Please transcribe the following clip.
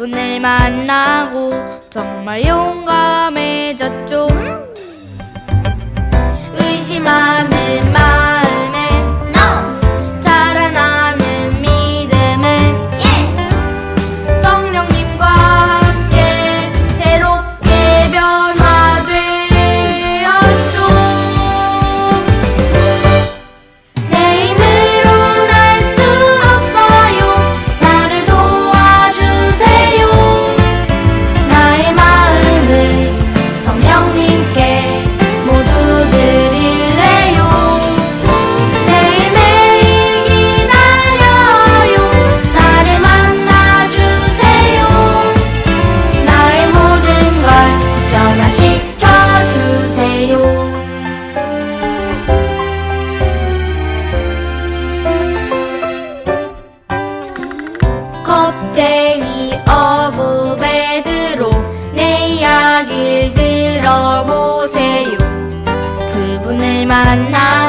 그분을 만나고 정말 용 겁쟁이 어부베드로 내 이야기를 들어보세요. 그분을 만나